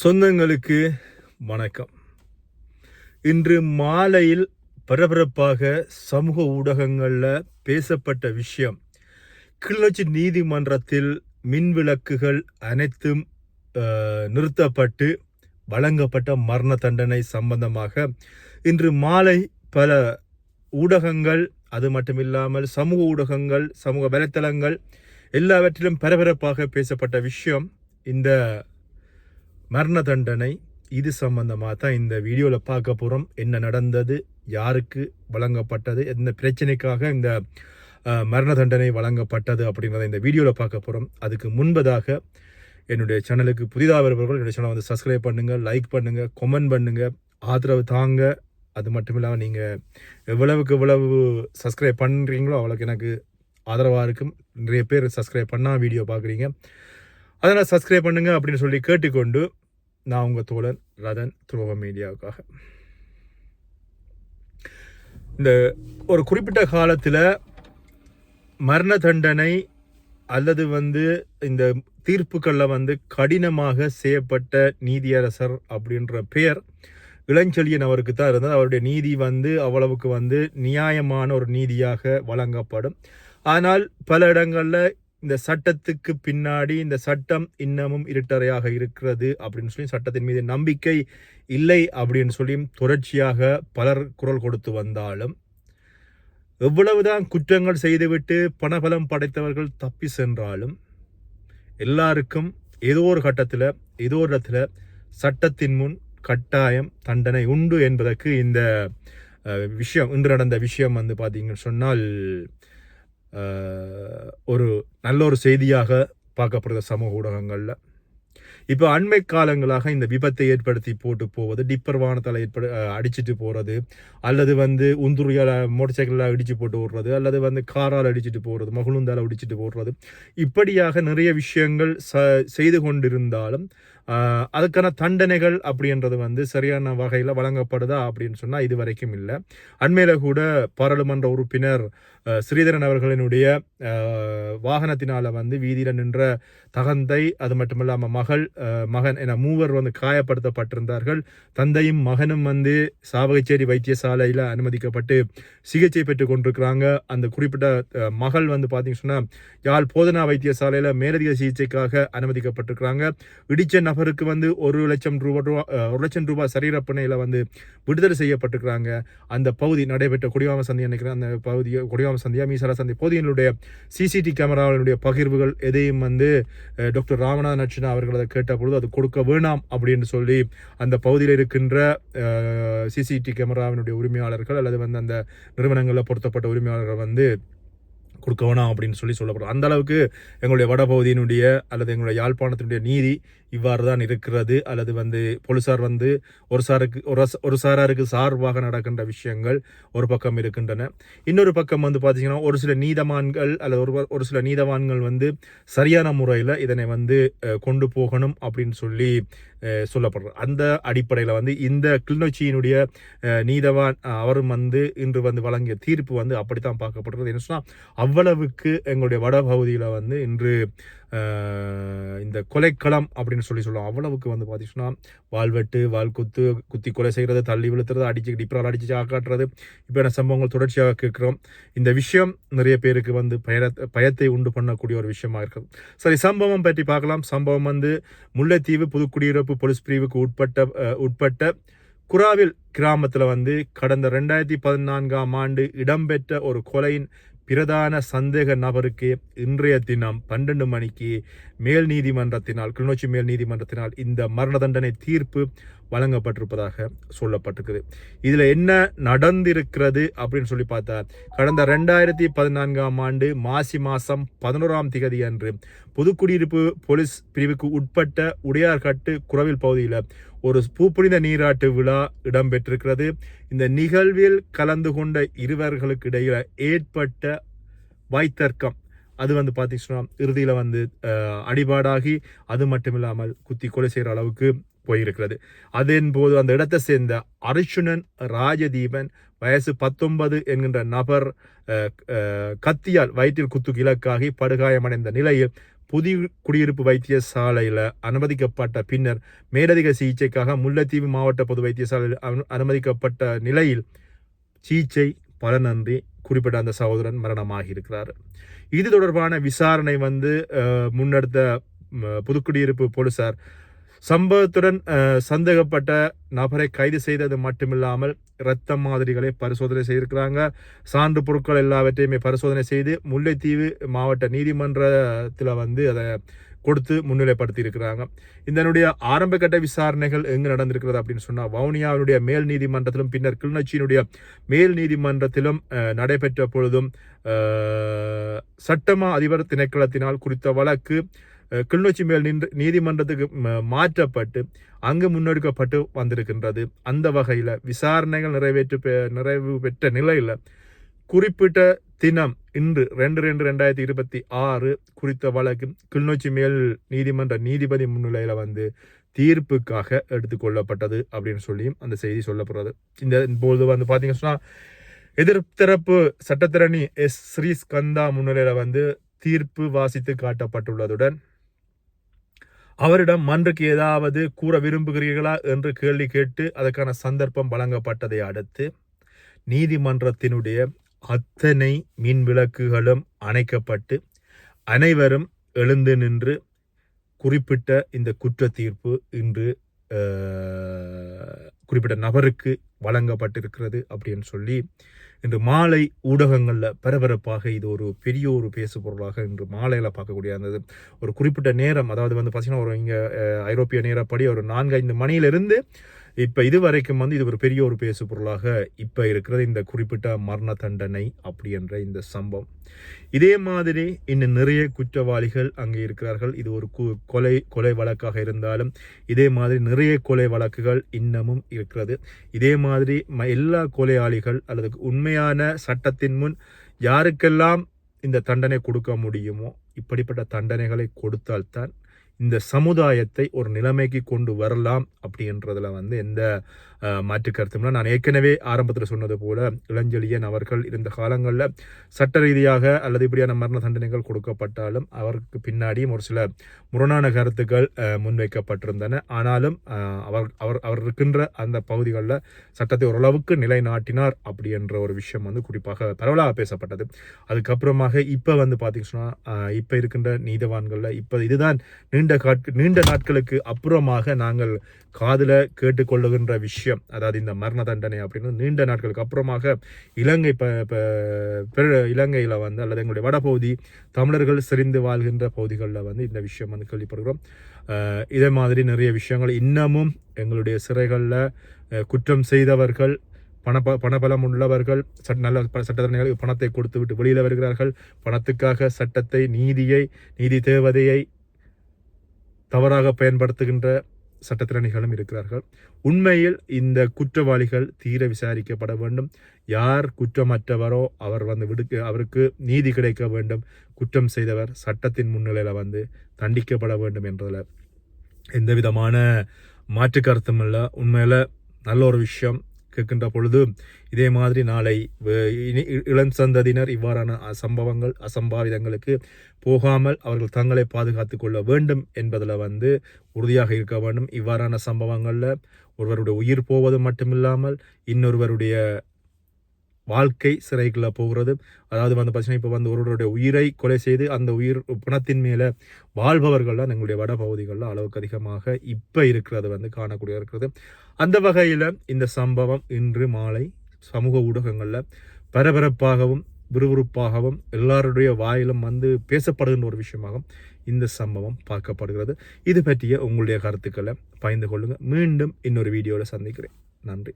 சொந்தங்களுக்கு வணக்கம். இன்று மாலையில் பரபரப்பாக சமூக ஊடகங்களில் பேசப்பட்ட விஷயம் கிளிநொச்சி நீதிமன்றத்தில் மின் விளக்குகள் அனைத்தும் நிறுத்தப்பட்டு வழங்கப்பட்ட மரண தண்டனை சம்பந்தமாக இன்று மாலை பல ஊடகங்கள் அது மட்டுமில்லாமல் சமூக ஊடகங்கள் சமூக வலைத்தளங்கள் எல்லாவற்றிலும் பரபரப்பாக பேசப்பட்ட விஷயம் இந்த மரண தண்டனை இது சம்பந்தமாக தான் இந்த வீடியோவில் பார்க்க போகிறோம் என்ன நடந்தது யாருக்கு வழங்கப்பட்டது எந்த பிரச்சனைக்காக இந்த மரண தண்டனை வழங்கப்பட்டது அப்படின்றத இந்த வீடியோவில் பார்க்க போகிறோம் அதுக்கு முன்பதாக என்னுடைய சேனலுக்கு புதிதாக வருபவர்கள் என்னுடைய சேனலை வந்து சப்ஸ்கிரைப் பண்ணுங்கள் லைக் பண்ணுங்கள் கொமெண்ட் பண்ணுங்கள் ஆதரவு தாங்க. அது மட்டும் இல்லாமல் நீங்கள் எவ்வளவுக்கு எவ்வளவு சப்ஸ்கிரைப் பண்ணுறீங்களோ அவ்வளோக்கு எனக்கு ஆதரவாக இருக்கும். நிறைய பேர் சப்ஸ்கிரைப் பண்ணால் வீடியோ பார்க்குறீங்க. அதனால் சப்ஸ்கிரைப் பண்ணுங்கள் அப்படின்னு சொல்லி கேட்டுக்கொண்டு நான் உங்கள் தோழன் ரதன் துருவ மீடியாவுக்காக. இந்த ஒரு குறிப்பிட்ட காலத்தில் மரண தண்டனை அல்லது வந்து இந்த தீர்ப்புகளில் வந்து கடினமாக செய்யப்பட்ட நீதியரசர் அப்படின்ற பெயர் இளஞ்செழியன் அவருக்கு தான் இருந்தது. அவருடைய நீதி வந்து அவ்வளவுக்கு வந்து நியாயமான ஒரு நீதியாக வழங்கப்படும். ஆனால் பல இடங்களில் இந்த சட்டத்துக்கு பின்னாடி இந்த சட்டம் இன்னமும் இருட்டறையாக இருக்கிறது அப்படின்னு சொல்லி சட்டத்தின் மீது நம்பிக்கை இல்லை அப்படின்னு சொல்லி தொடர்ச்சியாக பலர் குரல் கொடுத்து வந்தாலும் எவ்வளவுதான் குற்றங்கள் செய்துவிட்டு பணபலம் படைத்தவர்கள் தப்பி சென்றாலும் எல்லாருக்கும் ஏதோ ஒரு கட்டத்தில் ஏதோ ஒரு இடத்துல சட்டத்தின் முன் கட்டாயம் தண்டனை உண்டு என்பதற்கு இந்த விஷயம் இன்று நடந்த விஷயம் வந்து பார்த்தீங்கன்னு சொன்னால் ஒரு நல்ல ஒரு செய்தியாக பார்க்கப்படுது சமூக ஊடகங்களில். இப்போ அண்மை காலங்களாக இந்த விபத்தை ஏற்படுத்தி போட்டு போவது டிப்பர் வானத்தால் ஏற்படு அடிச்சுட்டு அடிச்சிட்டு போகிறது அல்லது வந்து உந்துரியால் மோட்டர் சைக்கிளால் இடிச்சு போட்டு ஓடுறது அல்லது வந்து காரால் அடிச்சுட்டு போகிறது மகுழுந்தால் அடிச்சுட்டு போடுறது இப்படியாக நிறைய விஷயங்கள் ச செய்து கொண்டிருந்தாலும் அதுக்கான தண்டனைகள் அப்படின்றது வந்து சரியான வகையில் வழங்கப்படுதா அப்படின்னு சொன்னால் இது வரைக்கும் இல்லை. அண்மையில் கூட பாராளுமன்ற உறுப்பினர் ஸ்ரீதரன் அவர்களினுடைய வாகனத்தினால் வந்து வீதியில் நின்ற தகந்தை அது மட்டும் இல்லாமல் மகள் மகன் என மூவர் வந்து காயப்படுத்தப்பட்டிருந்தார்கள். தந்தையும் மகனும் வந்து சாவகச்சேரி வைத்தியசாலையில் அனுமதிக்கப்பட்டு சிகிச்சை பெற்று கொண்டிருக்கிறாங்க. அந்த குறிப்பிட்ட மகள் வந்து பார்த்தீங்கன்னு சொன்னால் யாழ் போதனா வைத்தியசாலையில் மேலதிக சிகிச்சைக்காக அனுமதிக்கப்பட்டிருக்கிறாங்க. இடிச்ச நபருக்கு வந்து ஒரு லட்சம் ரூபா ரூபா ஒரு லட்சம் ரூபாய் சரீரப்பணையில் வந்து விடுதலை செய்யப்பட்டிருக்கிறாங்க. அந்த பகுதி நடைபெற்ற குடிவாம சந்தி நினைக்கிறேன் அந்த பகுதியை குடிவாம சந்தியா மீசரா சந்தி பகுதியினுடைய சிசிடி கேமராவினுடைய பகிர்வுகள் எதையும் வந்து டாக்டர் ராமநாதன் அர்ச்சனா அவர்கள் அதை கேட்ட பொழுது அது கொடுக்க வேணாம் அப்படின்னு சொல்லி அந்த பகுதியில் இருக்கின்ற சிசிடி கேமராவினுடைய உரிமையாளர்கள் அல்லது வந்து அந்த நிறுவனங்களில் பொருத்தப்பட்ட உரிமையாளர்கள் வந்து கொடுக்க வேணாம் அப்படின்னு சொல்லி சொல்லப்படுறோம் அந்த அளவுக்கு எங்களுடைய வடபகுதியினுடைய அல்லது எங்களுடைய யாழ்ப்பாணத்தினுடைய நீதி இவ்வாறு தான் இருக்கிறது. அல்லது வந்து போலீசார் வந்து ஒரு சாருக்கு ஒரு ஒரு சாராருக்கு சார்பாக நடக்கின்ற விஷயங்கள் ஒரு பக்கம் இருக்கின்றன. இன்னொரு பக்கம் வந்து பார்த்தீங்கன்னா ஒரு சில நீதமான்கள் அல்லது ஒரு ஒரு சில நீதவான்கள் வந்து சரியான முறையில் இதனை வந்து கொண்டு போகணும் அப்படின்னு சொல்லி சொல்லப்படுற அந்த அடிப்படையில் வந்து இந்த கிளிநொச்சியினுடைய நீதவான் அவரும் வந்து இன்று வந்து வழங்கிய தீர்ப்பு வந்து அப்படித்தான் பார்க்கப்படுறது என்ன சொன்னால் அவ்வளவுக்கு எங்களுடைய வடபகுதியில் வந்து இன்று இந்த கொலைக்களம் அப்படின்னு சொல்லி சொல்லுவோம் அவ்வளவுக்கு வந்து பார்த்தீங்கன்னா வால்வெட்டு வால் குத்து குத்தி கொலை செய்கிறது தள்ளி விழுத்துறது அடிச்சு டிப்ரால் அடிச்சு சாக்காட்டுறது இப்படியான சம்பவங்கள் தொடர்ச்சியாக கேட்குறோம். இந்த விஷயம் நிறைய பேருக்கு வந்து பய பயத்தை உண்டு பண்ணக்கூடிய ஒரு விஷயமா இருக்குது சரி சம்பவம் பற்றி பார்க்கலாம். சம்பவம் வந்து முல்லைத்தீவு புதுக்குடியிருப்பு போலீஸ் பிரிவுக்கு உட்பட்ட உட்பட்ட குராவில் கிராமத்தில் வந்து கடந்த ரெண்டாயிரத்தி பதினான்காம் ஆண்டு இடம்பெற்ற ஒரு கொலையின் பிரதான சந்தேக நபருக்கு இன்றைய தினம் பன்னெண்டு மணிக்கு மேல் நீதிமன்றத்தினால் கிளிநொச்சி மேல் நீதிமன்றத்தினால் இந்த மரண தண்டனை தீர்ப்பு வழங்கப்பட்டிருப்பதாக சொல்லப்பட்டிருக்குது. இதில் என்ன நடந்திருக்கிறது அப்படின்னு சொல்லி பார்த்தா கடந்த ரெண்டாயிரத்தி பதினான்காம் ஆண்டு மாசி மாதம் பதினோராம் திகதி அன்று புதுக்குடியிருப்பு போலீஸ் பிரிவுக்கு உட்பட்ட உடையார்கட்டு குரவில் பகுதியில் ஒரு பூப்புனித நீராட்டு விழா இடம்பெற்றிருக்கிறது. இந்த நிகழ்வில் கலந்து கொண்ட இருவர்களுக்கு இடையில் ஏற்பட்ட வைத்தர்க்கம். அது வந்து பார்த்தீங்கன்னா இறுதியில் வந்து அடிபாடாகி அது மட்டும் இல்லாமல் குத்தி கொலை செய்கிற அளவுக்கு போயிருக்கிறது. அதன் போது அந்த இடத்தை சேர்ந்த அர்ச்சுனன் ராஜதீபன் வயசு பத்தொன்பது என்கின்ற நபர் கத்தியால் வயிற்றில் குத்துக்கு இலக்காகி படுகாயமடைந்த நிலையில் புதிய குடியிருப்பு வைத்தியசாலையில் அனுமதிக்கப்பட்ட பின்னர் மேலதிக சிகிச்சைக்காக முல்லைத்தீவு மாவட்ட பொது வைத்தியசாலையில் அனுமதிக்கப்பட்ட நிலையில் சிகிச்சை பலனன்றி குறிப்பிட்ட அந்த சகோதரன் மரணமாகி இருக்கிறார் இது தொடர்பான விசாரணை வந்து முன்னெடுத்த புதுக்குடியிருப்பு போலீசார் சம்பவத்துடன் சந்தேகப்பட்ட நபரை கைது செய்தது மட்டுமில்லாமல் இரத்த மாதிரிகளை பரிசோதனை செய்திருக்கிறாங்க. சான்று பொருட்கள் எல்லாவற்றையுமே பரிசோதனை செய்து முல்லைத்தீவு மாவட்ட நீதிமன்றத்தில் வந்து அதை கொடுத்து முன்னிலைப்படுத்தி இருக்கிறாங்க இதனுடைய ஆரம்ப கட்ட விசாரணைகள் எங்கு நடந்திருக்கிறது அப்படின்னு சொன்னால் வவுனியாவினுடைய மேல் நீதிமன்றத்திலும் பின்னர் கிளிநொச்சியினுடைய மேல் நீதிமன்றத்திலும் நடைபெற்ற பொழுதும் சட்டமா அதிபர் திணைக்களத்தினால் குறித்த வழக்கு கிளிநொச்சி மேல் நின்று நீதிமன்றத்துக்கு மாற்றப்பட்டு அங்கு முன்னெடுக்கப்பட்டு வந்திருக்கின்றது. அந்த வகையில் விசாரணைகள் நிறைவேற்று பெ- நிறைவு பெற்ற நிலையில் குறிப்பிட்ட தினம் இன்று ரெண்டு ரெண்டு ரெண்டாயிரத்தி இருபத்தி ஆறு குறித்த வழக்கு கிளிநொச்சி மேல் நீதிமன்ற நீதிபதி முன்னிலையில் வந்து தீர்ப்புக்காக எடுத்துக்கொள்ளப்பட்டது அப்படின்னு சொல்லியும் அந்த செய்தி சொல்லப்படுறது. இந்த போது வந்து பார்த்தீங்கன்னா சொன்னால் எதிர்த்தரப்பு சட்டத்திரணி எஸ் ஸ்ரீஸ்கந்தா முன்னிலையில் வந்து தீர்ப்பு வாசித்து காட்டப்பட்டுள்ளதுடன் அவரிடம் மன்றுக்கு ஏதாவது கூற விரும்புகிறீர்களா என்று கேள்வி கேட்டு அதற்கான சந்தர்ப்பம் வழங்கப்பட்டதை அடுத்து நீதிமன்றத்தினுடைய அத்தனை மின் விளக்குகளும் அணைக்கப்பட்டு அனைவரும் எழுந்து நின்று குறிப்பிட்ட இந்த குற்ற தீர்ப்பு இன்று குறிப்பிட்ட நபருக்கு வழங்கப்பட்டிருக்கிறது அப்படின்னு சொல்லி இன்று மாலை ஊடகங்களில் பரபரப்பாக இது ஒரு பெரிய ஒரு பேசு பொருளாக இன்று மாலையில் பார்க்கக்கூடிய அந்த ஒரு குறிப்பிட்ட நேரம் அதாவது வந்து பார்த்தீங்கன்னா ஒரு இங்கே ஐரோப்பிய நேரப்படி ஒரு நான்கு ஐந்து மணியிலிருந்து இப்போ இது வரைக்கும் வந்து இது ஒரு பெரிய ஒரு பேசு பொருளாக இப்போ இருக்கிறது இந்த குறிப்பிட்ட மரண தண்டனை அப்படி என்ற இந்த சம்பவம். இதே மாதிரி இன்னும் நிறைய குற்றவாளிகள் அங்கே இருக்கிறார்கள். இது ஒரு கு கொலை கொலை வழக்காக இருந்தாலும் இதே மாதிரி நிறைய கொலை வழக்குகள் இன்னமும் இருக்கிறது. இதே மாதிரி ம- எல்லா கொலையாளிகள் அல்லது உண்மையான சட்டத்தின் முன் யாருக்கெல்லாம் இந்த தண்டனை கொடுக்க முடியுமோ இப்படிப்பட்ட தண்டனைகளை கொடுத்தால்தான் இந்த சமுதாயத்தை ஒரு நிலைமைக்கு கொண்டு வரலாம் அப்படின்றதுல வந்து எந்த மாற்று கருத்தும் நான் ஏற்கனவே ஆரம்பத்தில் சொன்னது போல இளஞ்செழியன் அவர்கள் இருந்த காலங்களில் சட்ட ரீதியாக அல்லது இப்படியான மரண தண்டனைகள் கொடுக்கப்பட்டாலும் அவருக்கு பின்னாடியும் ஒரு சில முரணான கருத்துக்கள் முன்வைக்கப்பட்டிருந்தன. ஆனாலும் அவர் அவர் அவர் இருக்கின்ற அந்த பகுதிகளில் சட்டத்தை ஓரளவுக்கு நிலைநாட்டினார் அப்படி என்ற ஒரு விஷயம் வந்து குறிப்பாக பரவலாக பேசப்பட்டது. அதுக்கப்புறமாக இப்போ வந்து பார்த்தீங்கன்னா இப்போ இருக்கின்ற நீதவான்களில் இப்போ இதுதான் நீண்ட நீண்ட காட்கு நீண்ட நாட்களுக்கு அப்புறமாக நாங்கள் காதில் கேட்டுக்கொள்ளுகின்ற விஷயம் அதாவது இந்த மரண தண்டனை அப்படின்னு நீண்ட நாட்களுக்கு அப்புறமாக இலங்கை ப ப- இலங்கையில் வந்து அல்லது எங்களுடைய வடபகுதி தமிழர்கள் செறிந்து வாழ்கின்ற பகுதிகளில் வந்து இந்த விஷயம் வந்து கேள்விப்படுகிறோம். இதே மாதிரி நிறைய விஷயங்கள் இன்னமும் எங்களுடைய சிறைகளில் குற்றம் செய்தவர்கள் பண பணபலம் உள்ளவர்கள் சட்ட நல்ல ப- பணத்தை கொடுத்து விட்டு வெளியில் வருகிறார்கள். பணத்துக்காக சட்டத்தை நீதியை நீதி தேவதையை தவறாக பயன்படுத்துகின்ற சட்டத்திறனிகளும் இருக்கிறார்கள். உண்மையில் இந்த குற்றவாளிகள் தீர விசாரிக்கப்பட வேண்டும். யார் குற்றமற்றவரோ அவர் வந்து விடுக்க அவருக்கு நீதி கிடைக்க வேண்டும். குற்றம் செய்தவர் சட்டத்தின் முன்னிலையில் வந்து தண்டிக்கப்பட வேண்டும் என்றதில் எந்த விதமான மாற்று கருத்தும் இல்லை. உண்மையில் நல்ல ஒரு விஷயம். கேட்கின்ற பொழுது இதே மாதிரி நாளை இ- இளம் சந்ததியினர் இவ்வாறான சம்பவங்கள் அசம்பாவிதங்களுக்கு போகாமல் அவர்கள் தங்களை பாதுகாத்து கொள்ள வேண்டும் என்பதில் வந்து உறுதியாக இருக்க வேண்டும். இவ்வாறான சம்பவங்களில் ஒருவருடைய உயிர் போவது மட்டுமில்லாமல் இன்னொருவருடைய வாழ்க்கை சிறைக்குள்ளே போகிறது. அதாவது வந்து பார்த்தீங்கன்னா இப்போ வந்து ஒருவருடைய உயிரை கொலை செய்து அந்த உயிர் பணத்தின் மேலே வாழ்பவர்கள்லாம் எங்களுடைய வட பகுதிகளில் அளவுக்கு அதிகமாக இப்போ இருக்கிறது வந்து காணக்கூடிய இருக்கிறது. அந்த வகையில் இந்த சம்பவம் இன்று மாலை சமூக ஊடகங்களில் பரபரப்பாகவும் விறுவிறுப்பாகவும் எல்லாருடைய வாயிலும் வந்து பேசப்படுகின்ற ஒரு விஷயமாகவும் இந்த சம்பவம் பார்க்கப்படுகிறது. இது பற்றிய உங்களுடைய கருத்துக்களை பகிர்ந்து கொள்ளுங்கள் மீண்டும் இன்னொரு வீடியோவில் சந்திக்கிறேன். நன்றி.